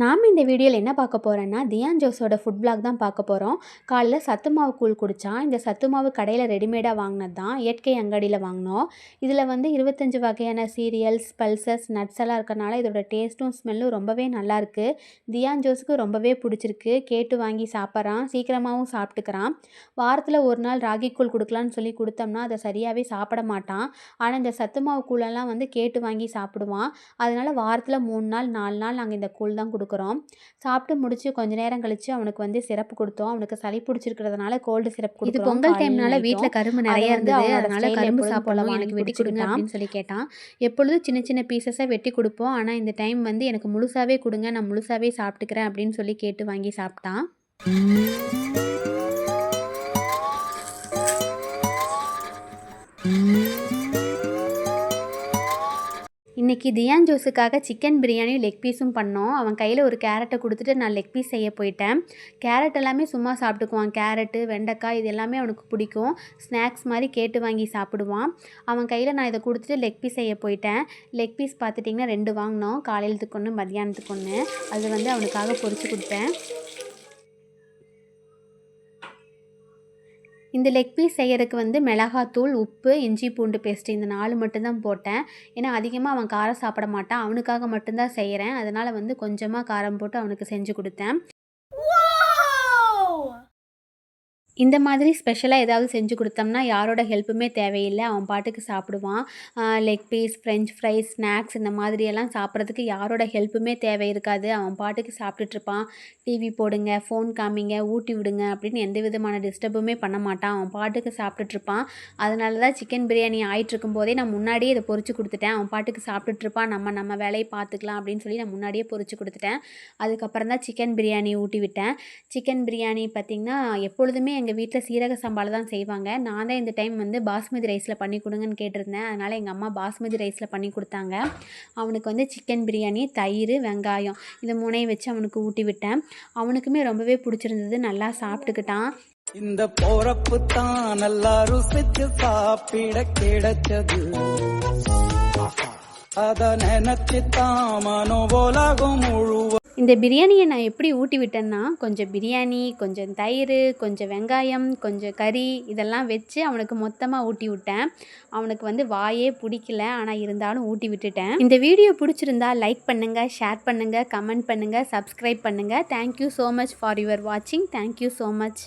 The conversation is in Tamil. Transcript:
நாம் இந்த வீடியோவில் என்ன பார்க்க போகிறோன்னா தியான் ஜோஸோட ஃபுட் பிளாக் தான் பார்க்க போகிறோம் காலைல சத்து மாவு கூழ் குடித்தான் இந்த சத்து மாவு கடையில் ரெடிமேடாக வாங்கினது தான் இயற்கை அங்காடியில் வாங்கினோம். இதில் வந்து இருபத்தஞ்சி வகையான சீரியல்ஸ் பல்சஸ் நட்ஸ் எல்லாம் இருக்கனால இதோட டேஸ்ட்டும் ஸ்மெல்லும் ரொம்பவே நல்லாயிருக்கு தியான் ஜோஸுக்கு ரொம்பவே பிடிச்சிருக்கு. கேட்டு வாங்கி சாப்பிட்றான். சீக்கிரமாகவும் சாப்பிட்டுக்கிறான். வாரத்தில் ஒரு நாள் ராகி கூழ் கொடுக்கலான்னு சொல்லி கொடுத்தோம்னா அதை சரியாகவே சாப்பிட மாட்டான். ஆனால் இந்த சத்து மாவு கூழெல்லாம் வந்து கேட்டு வாங்கி சாப்பிடுவான். அதனால் வாரத்தில் மூணு நாள் நாலு நாள் நாங்கள் இந்த கூழ் தான் கொடுக்குறோம். சாப்பிட்டு முடிச்சு கொஞ்ச நேரம் கழிச்சு அவனுக்கு வந்து சிறப்பு கொடுத்தோம். அவனுக்கு சளி பிடிச்சிருக்கிறதுனால கோல்டு இது கொடுக்குறோம். பொங்கல் டைம்னால. வீட்டில் கரும்பு நிறைய இருந்தது. அதனால கரும்பு சாப்பிடலாம் எனக்கு வெட்டி கொடுங்க. அப்படின்னு சொல்லி கேட்டான். எப்பொழுதும் சின்ன சின்ன பீசஸாக வெட்டி கொடுப்போம். ஆனால் இந்த டைம் வந்து எனக்கு முழுசாவே கொடுங்க. நான் முழுசாவே சாப்பிட்டுக்கிறேன் அப்படின்னு சொல்லி கேட்டு வாங்கி சாப்பிட்டான். இன்றைக்கி தியான் ஜோஸுக்காக சிக்கன் பிரியாணியும் லெக் பீஸும் பண்ணோம். அவன் கையில் ஒரு கேரட்டை கொடுத்துட்டு நான் லெக் பீஸ் செய்ய போயிட்டேன். கேரட் எல்லாமே சும்மா சாப்பிட்டுக்குவான். கேரட்டு வெண்டைக்காய் இது எல்லாமே அவனுக்கு பிடிக்கும். ஸ்நாக்ஸ் மாதிரி கேட்டு வாங்கி சாப்பிடுவான். அவன் கையில் நான் இதை கொடுத்துட்டு லெக் பீஸ் செய்ய போயிட்டேன். லெக் பீஸ் பார்த்துட்டிங்கன்னா ரெண்டு வாங்கினோம். காலையிலத்துக்கு ஒன்று மதியானத்துக்கு ஒன்று அது வந்து அவனுக்காக பொறிச்சு கொடுத்தேன். இந்த லெக் பீஸ் செய்கிறதுக்கு வந்து மிளகாத்தூள் உப்பு இஞ்சி பூண்டு பேஸ்ட்டு இந்த நாலு மட்டும்தான் போட்டேன். ஏன்னா அதிகமாக அவன் காரம் சாப்பிட மாட்டான். அவனுக்காக மட்டும்தான் செய்கிறேன் அதனால் வந்து கொஞ்சமாக காரம் போட்டு அவனுக்கு செஞ்சு கொடுத்தேன். இந்த மாதிரி ஸ்பெஷலாக ஏதாவது செஞ்சு கொடுத்தோம்னா யாரோட ஹெல்ப்புமே தேவையில்லை. அவன் பாட்டுக்கு சாப்பிடுவான். Leg piece French fries snacks இந்த மாதிரியெல்லாம் சாப்பிட்றதுக்கு யாரோட ஹெல்ப்புமே தேவை இருக்காது. அவன் பாட்டுக்கு சாப்பிட்டுட்ருப்பான் டிவி போடுங்க ஃபோன் காமிங்க ஊட்டி விடுங்க அப்படின்னு எந்த விதமான டிஸ்டர்புமே பண்ண மாட்டான். அவன் பாட்டுக்கு சாப்பிட்டுட்ருப்பான் அதனால தான் சிக்கன் பிரியாணி ஆயிட்டுருக்கும் போதே நான் முன்னாடியே இதை பொறிச்சு கொடுத்துட்டேன். அவன் பாட்டுக்கு சாப்பிட்டுட்ருப்பான் நம்ம நம்ம வேலையை பார்த்துக்கலாம் அப்படின்னு சொல்லி நான் முன்னாடியே பொறிச்சு கொடுத்துட்டேன். அதுக்கப்புறம் தான் சிக்கன் பிரியாணி ஊட்டி விட்டேன். சிக்கன் பிரியாணி பார்த்திங்கன்னா எப்பொழுதுமே எங்கள் எங்கள் வீட்டில் சீரக சம்பாவில் தான் செய்வாங்க. நான் தான் இந்த டைம் வந்து பாஸ்மதி ரைஸில் பண்ணி கொடுங்கன்னு கேட்டிருந்தேன். அதனால் எங்கள் அம்மா பாஸ்மதி ரைஸில் பண்ணி கொடுத்தாங்க. அவனுக்கு வந்து சிக்கன் பிரியாணி தயிர் வெங்காயம் இது மூணையும் வச்சு அவனுக்கு ஊட்டி விட்டேன். அவனுக்குமே ரொம்பவே பிடிச்சிருந்தது. நல்லா சாப்பிட்டுக்கிட்டான். இந்த போறப்பு தான் நல்லா ருசிச்சு சாப்பிட கிடைச்சது. அத நினைச்சு தான் மனோபோலகம் முழு இந்த பிரியாணியை நான் எப்படி ஊட்டி விட்டேன்னா கொஞ்சம் பிரியாணி கொஞ்சம் தயிர் கொஞ்சம் வெங்காயம் கொஞ்சம் கறி இதெல்லாம் வச்சு அவனுக்கு மொத்தமாக ஊட்டி விட்டேன் அவனுக்கு வந்து வாயே பிடிக்கல ஆனால் இருந்தாலும் ஊட்டி விட்டுட்டேன் இந்த வீடியோ பிடிச்சிருந்தா லைக் பண்ணுங்கள் ஷேர் பண்ணுங்கள் கமெண்ட் பண்ணுங்கள் சப்ஸ்கிரைப் பண்ணுங்கள் thank you so much for your வாட்சிங் தேங்க்யூ ஸோ மச்